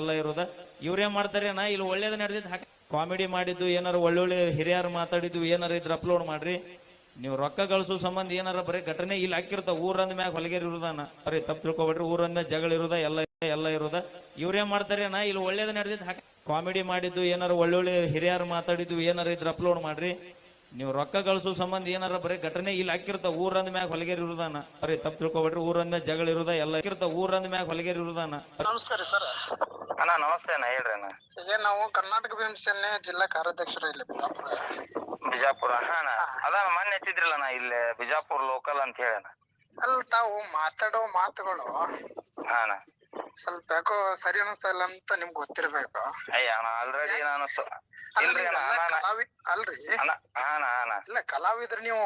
ಎಲ್ಲ ಇರೋದ. ಇವ್ರೇನ್ ಮಾಡ್ತಾರೆ ನಾ ಇಲ್ಲಿ ಒಳ್ಳೇದ್ ನಡೆದಿದ್ದು ಹಾಕಿ. ಕಾಮಿಡಿ ಮಾಡಿದ್ದು, ಏನಾರ ಒಳ್ಳೊಳ್ಳೆ ಹಿರಿಯರು ಮಾತಾಡಿದ್ದು, ಏನಾರ ಇದ್ರ ಅಪ್ಲೋಡ್ ಮಾಡ್ರಿ. ನೀವು ರೊಕ್ಕ ಗಳಿಸೋ ಸಂಬಂಧ ಏನಾರ ಬರೀ ಘಟನೆ ಇಲ್ಲಿ ಹಾಕಿರ್ತ ಊರಂದ ಮ್ಯಾಗ ಹೊಲಗೇರಿ ಇರುದಾನ ಬರೀ ತಪ್ಪು ತಿಳ್ಕೊಬೇಡ್ರಿ. ಊರಂದ ಜಗಳ ಇರೋದ, ಎಲ್ಲ ಎಲ್ಲ ಇರೋದ. ಇವ್ರೇನ್ ಮಾಡ್ತಾರೆ ನಾ ಇಲ್ಲಿ ಒಳ್ಳೇದ್ ನಡೆದಿದ್ದು ಹಾಕಿ. ಕಾಮಿಡಿ ಮಾಡಿದ್ದು, ಏನಾರ ಒಳ್ಳೊಳ್ಳೆ ಹಿರಿಯರು ಮಾತಾಡಿದ್ದು, ಏನಾರ ಇದ್ರ ಅಪ್ಲೋಡ್ ಮಾಡ್ರಿ. ನೀವು ರೊಕ್ಕ ಗಳಿಸೋ ಸಂಬಂಧ ಏನಾರ ಬರೀ ಘಟನೆ ಇಲ್ಲಿ ಹಾಕಿರ್ತ ಊರಂದ ಮ್ಯಾಗ ಹೊಲಗೇರಿ ಇರುದಾನ? ಬರೀ ತಪ್ಪು ತಿಳ್ಕೊಬೇಡ್ರಿ ಊರಂದ ಮ್ಯಾಗ ಜಗಳ ಇರುದ ಎಲ್ಲ ಹಾಕಿರ್ತ ಊರಂದ ಮ್ಯಾಗ ಹೊಲಗೇರಿ ಇರುದಾನ? ನಮಸ್ಕಾರ ಸರ್. ಅಣ್ಣ ನಮಸ್ತೆ ಅಣ್ಣ ಹೇಳ್ರಿ ಅಣ್ಣ. ಇದೇ ನಾವು ಕರ್ನಾಟಕ ಭೀಮಸೇನೆ ಜಿಲ್ಲಾ ಕಾರ್ಯಾಧ್ಯಕ್ಷರು ಇಲ್ಲಿ ಬಿಜಾಪುರ. ಬಿಜಾಪುರ ಹಾ ಅಣ್ಣ. ಅದ ಮೊನ್ನೆ ಇಲ್ಲಿ ಇಲ್ಲೇ ಬಿಜಾಪುರ ಲೋಕಲ್ ಅಂತ ಹೇಳಿ ಅಲ್ಲ ಅಲ್ಲಿ ತಾವು ಮಾತಾಡೋ ಮಾತುಗಳು ಹಾ ಅಣ್ಣ. ಸ್ವಲ್ಪ ಯಾಕೋ ಸರಿ ಅನಿಸ್ತಾ ಇಲ್ಲ ಅಂತ ನಿಮ್ಗೆ ಗೊತ್ತಿರ್ಬೇಕು. ಅಯ್ಯ ಅಣ್ಣ ಆಲ್ರೆಡಿ ನಾನು ಸೊ- ಇಲ್ರಿ ಅಣ್ಣ ನೀವೆಲ್ಲ ಅಣ್ಣ ಅಣ್ಣ ಕಲಾವಿ ಅಲ್ರಿ ಇಲ್ಲ ಕಲಾವಿದ್ರ ನೀವು.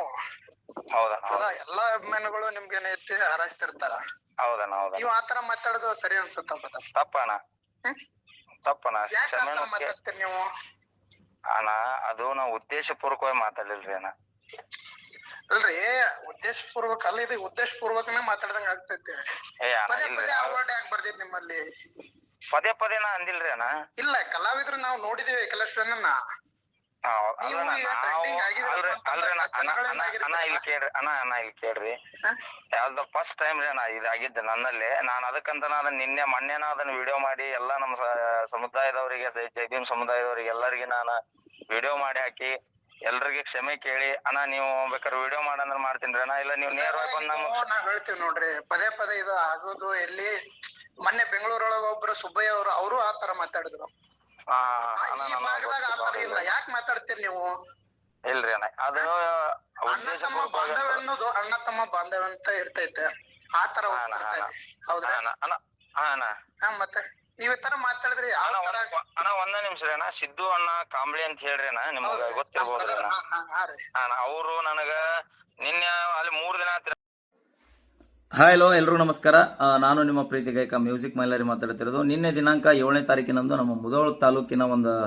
ಹೌದಾ. ಎಲ್ಲಾ ಅಭಿಮಾನಿಗಳು ನಿಮ್ಗೆ ಏನೈತಿ ಹಾರೈಸ್ತಿರ್ತಾರ? ಹೌದಣ್ಣ ಹೌದಾ ನೀವು ಆತರ ಮಾತಾಡೋದು ಸರಿ ಅನ್ಸುತ್ತ ಬದ ತಪ್ಪಣ್ಣ? ತಪ್ಪಣ್ಣ. ಮಾತಾಡ್ತೀರಿ ನೀವು? ಅಣ್ಣ ಅದು ನಾವು ಉದ್ದೇಶಪೂರ್ವಕವಾಗಿ ಮಾತಾಡಿಲ್ರಿ ಅಣ್ಣ. ಅಲ್ರಿ ಉದ್ದೇಶ ಪೂರ್ವಕ ಅಲ್ಲ ಇದು ಉದ್ದೇಶ ಪೂರ್ವಕನೇ ಮಾತಾಡ್ದಂಗ ಆಗ್ತೈತಿ. ಪದೇ ಪದೇ ಆ ವರ್ಡ್ ಯಾಕೆ ಬರ್ದೈತಿ ನಿಮ್ಮಲ್ಲಿ? ಪದೇ ಪದೇನ ನಾ ಅಂದಿಲ್ರಿ ಅಣ್ಣ. ಇಲ್ಲ ಕಲಾವಿದ್ರು ನಾವು ನೋಡಿದೀವಿ ಕೆಲಷ್ಟು ಜನನ್ನ ನೀವು ಈಗ trending ಆಗಿದ್ದೀರಪ್ಪ ಅಣ್ಣ ಕೇಳ್ರಿ ಅಣ್ಣ ಅಣ್ಣ ಇಲ್ಲಿ ಕೇಳ್ರಿ. ಹ? ಯಾವ್ದು ಫಸ್ಟ್ ಟೈಮ್ ರೀ ಅಣ್ಣ ಆಗಿದ್ದ ನನ್ನಲ್ಲಿ. ನಾನು ಅದಕ್ಕಂತ ನಾನು ನಿನ್ನೆ ಮೊನ್ನೆನ ಅದನ್ನ ವಿಡಿಯೋ ಮಾಡಿ ಎಲ್ಲ ನಮ್ಮ ಸ- ಸಮುದಾಯದವರಿಗೆ ಜೈ- ಜೈ ಭೀಮ್ ಸಮುದಾಯದವರಿಗೆ ಎಲ್ಲರಿಗೆ ನಾನು ವಿಡಿಯೋ ಮಾಡಿ ಹಾಕಿ ಎಲ್ರಿಗೆ ಕ್ಷಮೆ ಕೇಳಿ ಅಣ್ಣ ನೀವು ಬೇಕಾದ್ರೆ ವಿಡಿಯೋ ಮಾಡಂದ್ರೆ ಮಾಡ್ತೀನಿ ಅಣ್ಣ. ಇಲ್ಲ ನೀವು ನೇರವಾಗಿ ಬಂದು ನಮ್ಗೆ ಹೇಳ್ತೀವಿ ನೋಡ್ರಿ ಪದೇ ಪದೇ ಇದು ಆಗೋದು ಎಲ್ಲಿ ಮೊನ್ನೆ ಬೆಂಗಳೂರೊಳಗ ಒಬ್ರು ಸುಬ್ಬಯ್ಯ ಅವರು ಅವರು ಆ ತರ ಮಾತಾಡಿದ್ರು ಆ, ಈ ಭಾಗದಾಗ ತರ ಇಲ್ಲ ಯಾಕೆ ಮಾತಾಡ್ತೀರಿ ನೀವು ಇಲ್ರಿ ಅಣ್ಣ ಅದು ಅಣ್ಣ ತಮ್ಮ ಬಾಂಧವ್ಯ ಅನ್ನೋದು ಅಣ್ಣ ತಮ್ಮ ಬಾಂಧವ್ಯ ಅಂತ ಇರ್ತೈತೆ ಆ ತರ ಹಾ, ಅಣ್ಣ, ಹೋಗ್ತಿರ್ತಾ ಹಾ, ಇದೆ ಹೌದ್ರಾ ಹಾ ಮತ್ತೆ ನೀವ್ ತರ ಮಾತಾಡಿದ್ರಿ ಅಣ್ಣ ಒಂದ್- ಅಣ್ಣ ಒಂದ ನಿಮಿಷ ರೀ ಅಣ್ಣ ಸಿದ್ದು ಅಣ್ಣ ಕಾಂಬ್ಳಿ ಅಂತ ಹೇಳ್ರಿ ಅಣ್ಣ ನಿಮ್ಗ? ಗೊತ್ತಿರ್ಬೋದ್ರಿ ರೀ ಅಣ್ಣ ಅವರು ನನಗ ನಿನ್ನೆ ಅಲ್ಲಿ ಮೂರ್ ದಿನ ಆತ್ರಿ ಹಾಯ್ ಹಲೋ ಎಲ್ರು ನಮಸ್ಕಾರ. ನಾನು ನಿಮ್ಮ ಪ್ರೀತಿ ಗಾಯಕ ಮ್ಯೂಸಿಕ್ ಮೈಲರಿ ಮಾತಾಡ್ತಿರೋದು. ನಿನ್ನೆ ದಿನಾಂಕ ಏಳನೇ ತಾರೀಕಿನಂದು ನಮ್ಮ ಮುದೋಳ ತಾಲೂಕಿನ ಒಂದು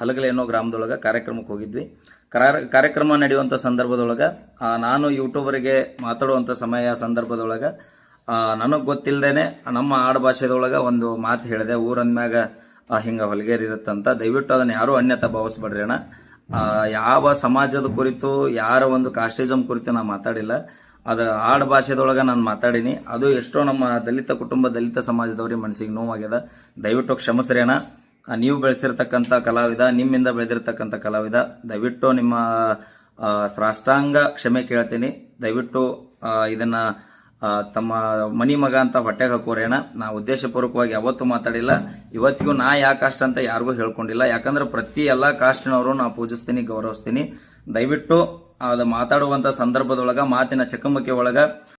ಹಲಗಲೆ ಅನ್ನೋ ಗ್ರಾಮದೊಳಗೆ ಕಾರ್ಯಕ್ರಮಕ್ಕೆ ಹೋಗಿದ್ವಿ. ಕರಾ- ಕಾರ್ಯಕ್ರಮ ನಡೆಯುವಂಥ ಸಂದರ್ಭದೊಳಗೆ ನಾನು ಯೂಟ್ಯೂಬರಿಗೆ ಮಾತಾಡುವಂಥ ಸಮಯ ಸಂದರ್ಭದೊಳಗೆ ನನಗೆ ಗೊತ್ತಿಲ್ಲದೇನೆ ನಮ್ಮ ಆಡುಭಾಷೆದೊಳಗೆ ಒಂದು ಮಾತು ಹೇಳಿದೆ ಊರಂದ್ಮ್ಯಾಗ ಹಿಂಗೆ ಹೊಲಗೇರಿ ಇರುತ್ತಂತ ದಯವಿಟ್ಟು ಅದನ್ನು ಯಾರೂ ಅನ್ಯತಾ ಭಾವಿಸ್ಬೇಡ್ರಿ ಅಣ್ಣ. ಯಾವ ಸಮಾಜದ ಕುರಿತು, ಯಾರ ಒಂದು ಕಾಸ್ಟಿಸಮ್ ಕುರಿತು ನಾನು ಮಾತಾಡಿಲ್ಲ. ಅದು ಆಡು ಭಾಷೆದೊಳಗೆ ನಾನು ಮಾತಾಡೀನಿ. ಅದು ಎಷ್ಟೋ ನಮ್ಮ ದಲಿತ ಕುಟುಂಬ, ದಲಿತ ಸಮಾಜದವ್ರಿಗೆ ಮನಸ್ಸಿಗೆ ನೋವಾಗ್ಯದ. ದಯವಿಟ್ಟು ಕ್ಷಮಸ್ರಿ ನೀವು ಬೆಳೆಸಿರ್ತಕ್ಕಂಥ ಕಲಾವಿದ, ನಿಮ್ಮಿಂದ ಬೆಳೆದಿರ್ತಕ್ಕಂಥ ಕಲಾವಿದ, ದಯವಿಟ್ಟು ನಿಮ್ಮ ಸಾಷ್ಟಾಂಗ ಕ್ಷಮೆ ಕೇಳ್ತೀನಿ. ದಯವಿಟ್ಟು ಇದನ್ನು ತಮ್ಮ ಮನಿ ಮಗ ಅಂತ ಹೊಟ್ಟೆಗೆ ಹಾಕೋರೇನ? ನಾ ಉದ್ದೇಶಪೂರ್ವಕವಾಗಿ ಯಾವತ್ತೂ ಮಾತಾಡಿಲ್ಲ. ಇವತ್ತಿಗೂ ನಾ ಯಾ ಕಾಸ್ಟ್ ಅಂತ ಯಾರಿಗೂ ಹೇಳ್ಕೊಂಡಿಲ್ಲ. ಯಾಕಂದ್ರೆ ಪ್ರತಿ ಎಲ್ಲ ಕಾಸ್ಟ್ನವರು ನಾ ಪೂಜಿಸ್ತೀನಿ, ಗೌರವಿಸ್ತೀನಿ. ದಯವಿಟ್ಟು ಅದು ಮಾತಾಡುವಂತ ಸಂದರ್ಭದೊಳಗ, ಮಾತಿನ ಚಕಮಕಿ ಒಳಗ